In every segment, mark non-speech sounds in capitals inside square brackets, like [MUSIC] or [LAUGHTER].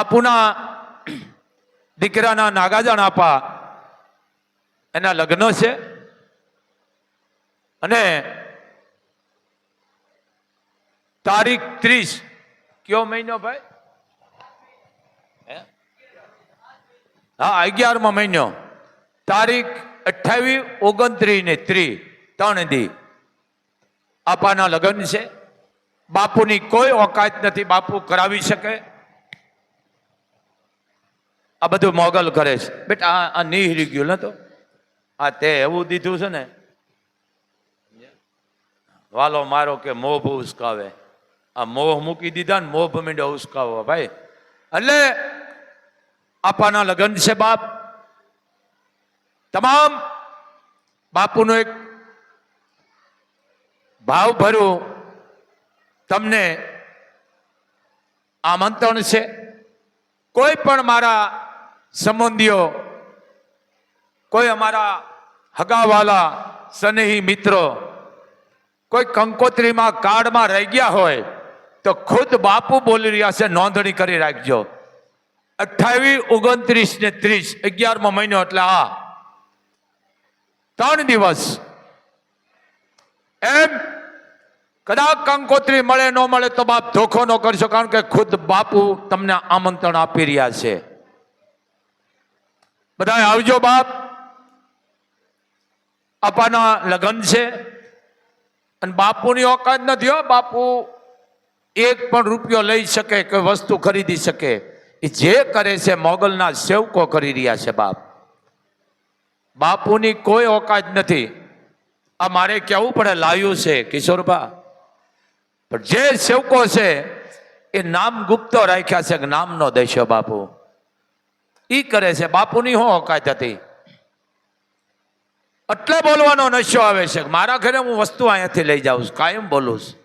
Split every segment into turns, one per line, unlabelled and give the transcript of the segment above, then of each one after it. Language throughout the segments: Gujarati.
બાપુના દીકરાના નાગાજણ આપા. એના લગ્ન છે. અને તારીખ ત્રીસ. કયો મહિનો ભાઈ? હે? અગિયારમો મહિનો. તારીખ અઠ્ઠાવીસ ઓગણત્રીસ ને ત્રીસ, ત્રણ દી. આપાના લગ્ન છે. બાપુની કોઈ ઓકાત નથી. બાપુ કરાવી શકે. આ બધું મોગલ કરે છે. બેટા, આ આ નિહરી ગયું નતો આ તે એવું દીધું છે ને. વાલો મારો કે મોભ ઉસકાવે. આ મોહ મૂકી દીધા ને મોભ મીંડો ઉસકાવો, ભાઈ. એટલે આપાના લગ્ન છે, બાપ. તમામ બાપુનો એક ભાવ ભરું. તમને આમંત્રણ છે. કોઈ પણ મારા સંબંધીઓ, કોઈ અમારા હગાવાલા સ્નેહી મિત્રો, કોઈ કંકોત્રીમાં કાર્ડમાં રહી ગયા હોય, તો ખુદ બાપુ બોલી રહ્યા છે, નોંધણી કરી રાખજો. અઠ્ઠાવીસ ઓગણત્રીસ ને ત્રીસ, અગિયારમો મહિનો એટલે આ. ત્રણ દિવસ. એમ કદાચ કંકોત્રી મળે, ન મળે તો બાપ ધોખો ન કરશો, કારણ કે ખુદ બાપુ તમને આમંત્રણ આપી રહ્યા છે. બધા આવજો બાપ. અપાના લગ્ન છે. અને બાપુની ઓકાત નથી હો. બાપુ એક પણ રૂપિયો લઈ શકે કે વસ્તુ ખરીદી શકે. એ જે કરે છે મોગલના સેવકો કરી રહ્યા છે બાપ. બાપુની કોઈ ઓકાત નથી. આ મારે કહેવું પડે લાવ્યું છે કિશોરભા. પણ જે સેવકો છે, એ નામ ગુપ્તો રાખ્યા છે કે નામ દેશો બાપુ. ઈ કરે છે, બાપુની શું ઓકાત હતી. એટલે બોલવાનો નશો આવે છે મારા ઘરે હું વસ્તુ અહીંયાથી લઈ જાઉં છું, કાયમ બોલું છું.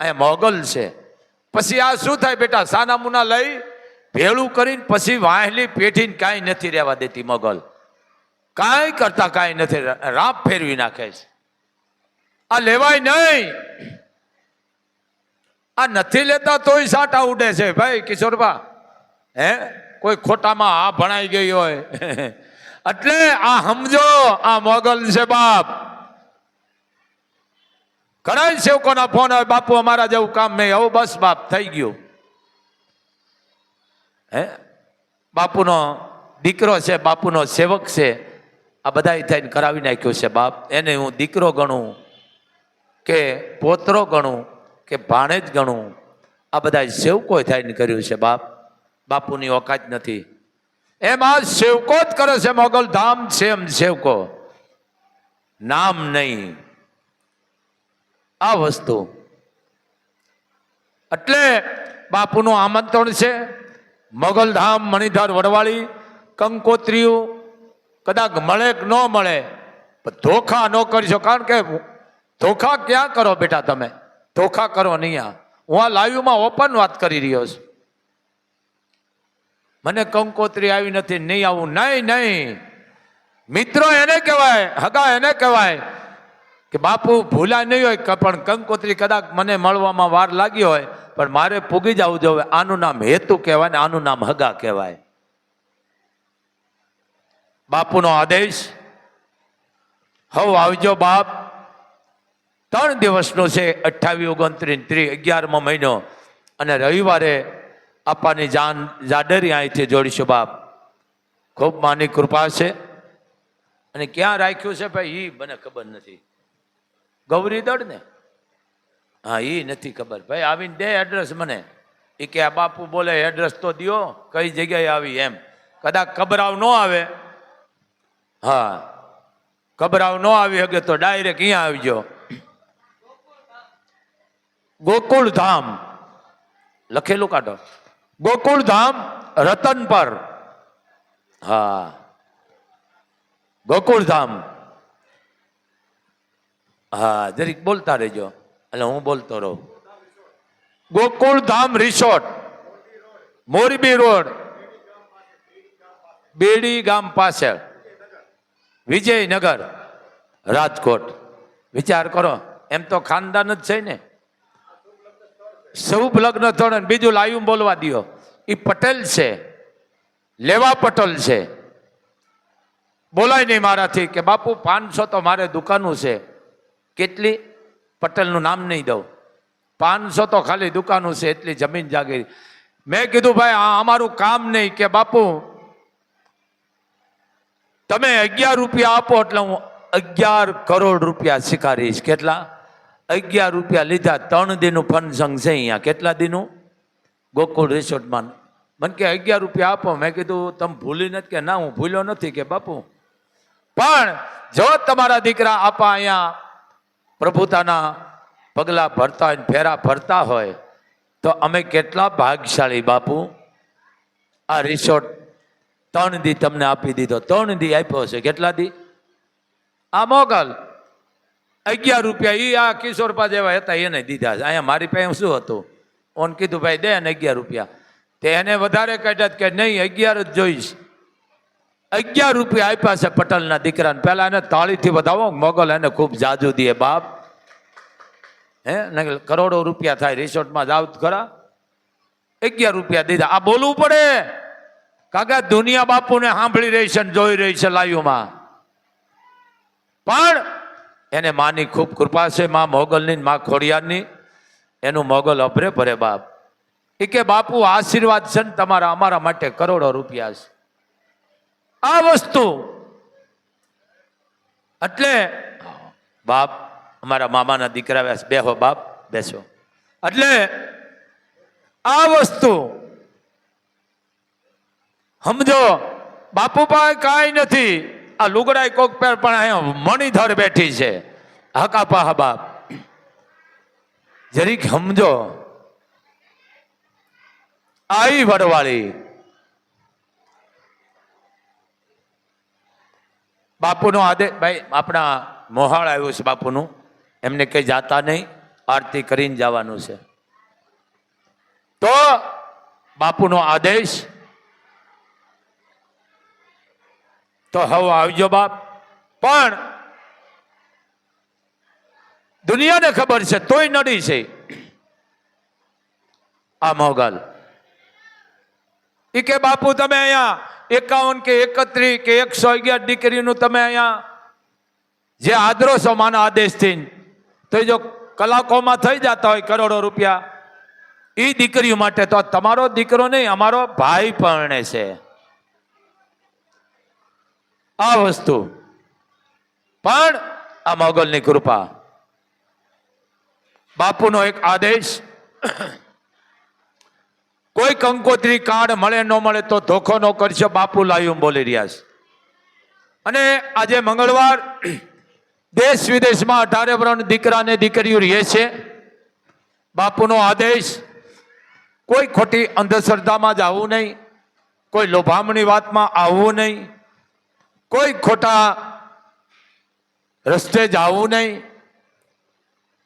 અહીંયા મોગલ છે. પછી આ શું થાય બેટા, સાના મુના લઈ ભેળું કરીને પછી વાહલી પેઠીને કાંઈ નથી રહેવા દેતી મોગલ. કાંઈ કરતા કાંઈ નથી રાપ ફેરવી નાખે છે. આ લેવાય નહીં. આ નથી લેતા તોય સાટા ઉડે છે. ભાઈ કિશોરભા હે? કોઈ ખોટામાં આ ભણાઈ ગઈ હોય. [LAUGHS] એટલે આ સમજો, આ મોગલ છે બાપ. ઘણા સેવકોના ફોન આવે બાપુ, અમારા જેવું કામ નહીં, આવું બસ બાપ, થઈ ગયું. હે? બાપુનો દીકરો છે, બાપુનો સેવક છે, આ બધા થઈને કરાવી નાખ્યો છે બાપ. એને હું દીકરો ગણું કે પોતરો ગણું કે ભાણેજ ગણું, આ બધા સેવકો થઈને કર્યું છે બાપ. બાપુની ઓકાત નથી. એમ સેવકો જ કરે છે, મોગલ ધામ છે એમ સેવકો. નામ નહીં. આ વસ્તુ. એટલે બાપુનું આમંત્રણ છે મોગલધામ મણિધાર, વડવાળી, કંકોત્રીઓ કદાચ મળે કે ન મળે, પણ ધોખા ન કરશો કારણ કે ધોખા ક્યાં કરો બેટા તમે? ધોખા કરો નહીં આ. હું આ લાઈવમાં ઓપન વાત કરી રહ્યો છું. મને કંકોત્રી આવી નથી, નહીં આવું, નહીં નહીં. મિત્રો એને કહેવાય, હગા એને કહેવાય કે બાપુ, ભૂલાય નહીં હોય પણ કંકોત્રી કદાચ મને મળવામાં વાર લાગી હોય, પણ મારે પૂગી જવું જોઈએ. આનું નામ હેતુ કહેવાય ને આનું નામ હગા કહેવાય. બાપુનો આદેશ, હવ આવજો બાપ. ત્રણ દિવસનો છે અઠ્ઠાવીસ ઓગણત્રીસ, ત્રીસ, અગિયારમો મહિનો. અને રવિવારે આપવાની જાન જાડરી અહીંથી જોડીશું બાપ. ખૂબ માની કૃપા છે. અને ક્યાં રાખ્યું છે ભાઈ? એ મને ખબર નથી. ગૌરી દળ ને? હા એ નથી ખબર. ભાઈ, આવીને દે એડ્રેસ મને. એ કે આ બાપુ બોલે એડ્રેસ તો દો કઈ જગ્યાએ આવી? એમ. કદાચ કબરાવ ન આવે. હા. કબરાવ ન આવી શકે તો ડાયરેક્ટ અહીંયા આવજો. ગોકુળ ધામ લખેલું કાઢો. ગોકુળ ધામ રતન પર હા. ગોકુળ ધામ હા, જરીક બોલતા રહેજો. એટલે હું બોલતો રહું. ગોકુળ ધામ રિસોર્ટ. મોરબી રોડ. બેડી ગામ પાછળ વિજયનગર. રાજકોટ. વિચાર કરો, એમ તો ખાનદાન જ છે ને. શુભ લગ્ન થોડે બીજું લાયું બોલવા દ્યો. એ પટેલ છે. લેવા પટેલ છે. બોલાય નહીં મારાથી કે બાપુ પાંચસો તો મારે દુકાનું છે. કેટલી? પટેલનું નામ નહીં દઉં. પાંચસો તો ખાલી દુકાનું છે, એટલી જમીન જાગીર મેં કીધું, ભાઈ, આ અમારું કામ નહીં કે બાપુ, તમે અગિયાર રૂપિયા આપો એટલે હું અગિયાર કરોડ રૂપિયા સ્વીકારીશ કેટલા? અગિયાર રૂપિયા લીધા, ત્રણ દિનનું ફંક્શન છે અહીંયા. કેટલા દિનનું ગોકુળ રિસોર્ટમાં મને કે અગિયાર રૂપિયા આપો. મેં કીધું, તમે ભૂલી નથી કે ના, હું ભૂલ્યો નથી કે બાપુ. પણ જો તમારા દીકરા આપા અહીંયા પ્રભુતાના પગલા ભરતા હોય ફેરા ભરતા હોય, તો અમે કેટલા ભાગશાળી બાપુ. આ રિસોર્ટ ત્રણ દી તમને આપી દીધો. ત્રણ દી આપ્યો છે. કેટલા દી? આ મોગલ. અગિયાર રૂપિયા એ આ કિશોરપા જેવા હતા, એને દીધા અહીંયા મારી પાસે શું હતું? ઓન કીધું, ભાઈ, દે ને અગિયાર રૂપિયા. તે એને વધારે કાઢ્યા કે, નહીં, અગિયાર જ જોઈશ. અગિયાર રૂપિયા આપ્યા છે પટેલના દીકરાને. પહેલા એને તાળીથી વધાવો, મોગલ એને ખૂબ જાજુ દે બાપ. હે ને કરોડો રૂપિયા થાય, રિસોર્ટમાં જાવ ખરા. અગિયાર રૂપિયા દીધા. આ બોલવું પડે. કાકા, દુનિયા બાપુને સાંભળી રહી છે જોઈ રહી છે લાઈવમાં. પણ એને માની ખૂબ કૃપા છે, મા મોગલની મા ખોડિયારની. એનું મોગલ અભરે ભરે બાપ. એ કે, બાપુ, આશીર્વાદ છે ને તમારા, અમારા માટે કરોડો રૂપિયા છે. આ વસ્તુ. એટલે બાપ, અમારા મામાના દીકરા બે બેહો બાપ, બેસો. એટલે આ વસ્તુ. સમજો, બાપુ પાસે કાંઈ નથી. આ લુગડાઈ કોક પેર પણ અહીંયા મણિધર બેઠી છે. હકા પાહા બાપ. જરીક સમજો. આઈ વડવાળી. બાપુનો આદેશ ભાઈ, આપણા મોહાળ આવ્યું છે બાપુનું. એમને કંઈ જાતા નહીં. આરતી કરીને જવાનું છે. તો બાપુનો આદેશ. તો હવે આવજો બાપ. પણ દુનિયાને ખબર છે, તોય નડી છે. આ મોગલ. એ કે, બાપુ, તમે અહીંયા એકાવન કે એકત્રીસ કે એકસો અગિયાર દીકરીનું તમે અહીંયા જે આદરો છો માના આદેશથી તો જો કલાકોમાં થઈ જતા હોય કરોડો રૂપિયા એ દીકરીઓ માટે તો તમારો દીકરો નહીં, અમારો ભાઈ પરણે છે. આ વસ્તુ. પણ આ મોગલની કૃપા. બાપુનો એક આદેશ. કોઈ કંકોત્રી કાર્ડ મળે ન મળે તો ધોખો ન કરશો, બાપુ લાયું બોલી રહ્યા છે. અને આજે મંગળવાર દેશ વિદેશમાં અઢારે વર્ણ દીકરાને દીકરીઓ રહે છે. બાપુનો આદેશ, કોઈ ખોટી અંધશ્રદ્ધામાં જ આવવું નહીં, કોઈ લોભામણી વાતમાં આવવું નહીં, કોઈ ખોટા રસ્તે જ આવવું નહીં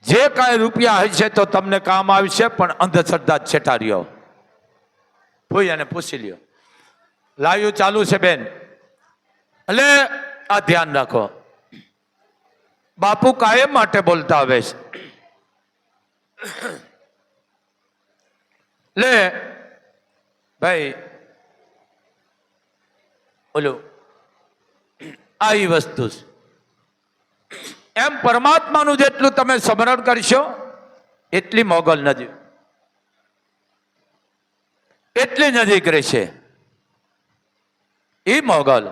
જે કાંઈ રૂપિયા હશે તો તમને કામ આવશે, પણ અંધશ્રદ્ધા જ છેટા રહ્યો. ભૂઈ અને પૂછી લ્યો. લાઈવ ચાલુ છે બેન. એટલે આ ધ્યાન રાખો. બાપુ કાયમ માટે બોલતા આવે છે. લે, ભાઈ, ઓલું, આ ઈ વસ્તુ છે. એમ પરમાત્માનું જેટલું તમે સ્મરણ કરશો એટલી મોગલ નજીક. એટલી નજીક રહેશે. એ મોગલ.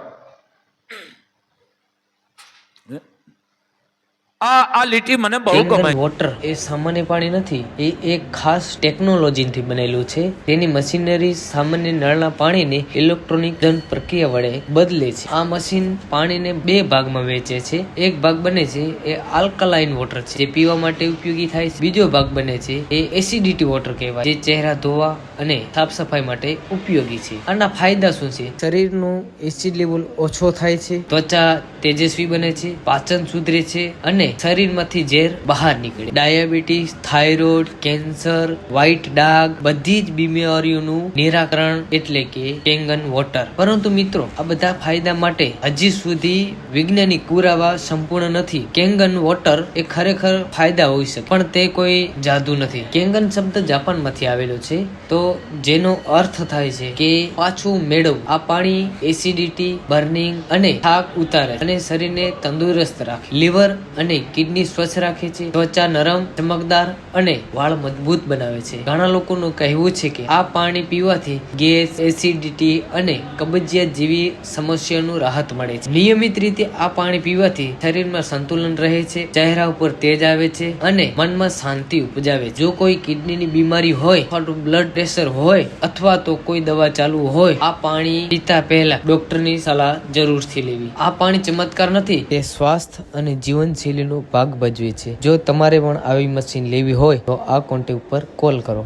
આ આ લીટી મને બહુ ગમે
વોટર એ સામાન્ય પાણી નથી એ એક ખાસ ટેકનોલોજીથી બનેલું છે. તેની મશીનરી સામાન્ય નળના પાણીને ઇલેક્ટ્રોનિક જન પ્રક્રિયા વડે બદલે છે. આ મશીન પાણીને બે ભાગમાં વેચે છે. એક ભાગ બને છે એ આલ્કલાઇન વોટર છે જે પીવા માટે ઉપયોગી થાય છે. બીજો ભાગ બને છે એ એસિડિટી વોટર કહેવાય જે ચહેરા ધોવા અને સાફ સફાઈ માટે ઉપયોગી છે. આના ફાયદા શું છે? શરીરનું એસિડ લેવલ ઓછો થાય છે. ત્વચા તેજસ્વી બને છે, પાચન સુધરે છે અને શરીરમાંથી ઝેર બહાર નીકળે. ડાયાબિટીસ, થાઇરોઇડ, કેન્સર, વ્હાઇટ ડાઘ બધી જ બીમારીઓનું નિરાકરણ એટલે કે કેંગન વોટર. પરંતુ મિત્રો, આ બધા ફાયદા માટે હજી સુધી વૈજ્ઞાનિક પુરાવા સંપૂર્ણ નથી. કેંગન વોટર એ ખરેખર ફાયદા હોઈ શકે, પણ તે કોઈ જાદુ નથી. કેંગન શબ્દ જાપાનમાંથી આવેલો છે, તો જેનો અર્થ થાય છે કે પાછું મેળવવું આ પાણી એસિડિટી, બર્નિંગ અને થાક ઉતારે અને શરીરને તંદુરસ્ત રાખે. લીવર અને કિડની સ્વચ્છ રાખે છે. ત્વચા નરમ, ચમકદાર અને વાળ મજબૂત બનાવે છે. ઘણા લોકોનું કહેવું છે કે આ પાણી પીવાથી ગેસ, એસિડિટી અને કબજિયાત જેવી સમસ્યાનું રાહત મળે છે. નિયમિત રીતે આ પાણી પીવાથી શરીરમાં સંતુલન રહે છે, ચહેરા ઉપર તેજ આવે છે અને મનમાં શાંતિ ઉપજાવે જો કોઈ કિડનીની બીમારી હોય બ્લડ પ્રેશર હોય અથવા તો કોઈ દવા ચાલુ હોય, આ પાણી પીતા પહેલા ડોક્ટરની સલાહ જરૂરથી લેવી. આ પાણી ચમત્કાર નથી. તે સ્વાસ્થ્ય અને જીવનશૈલીનો ભાગ ભજવે છે. જો તમારે પણ આવી મશીન લેવી હોય, તો આ કોન્ટેક્ટ ઉપર કોલ કરો.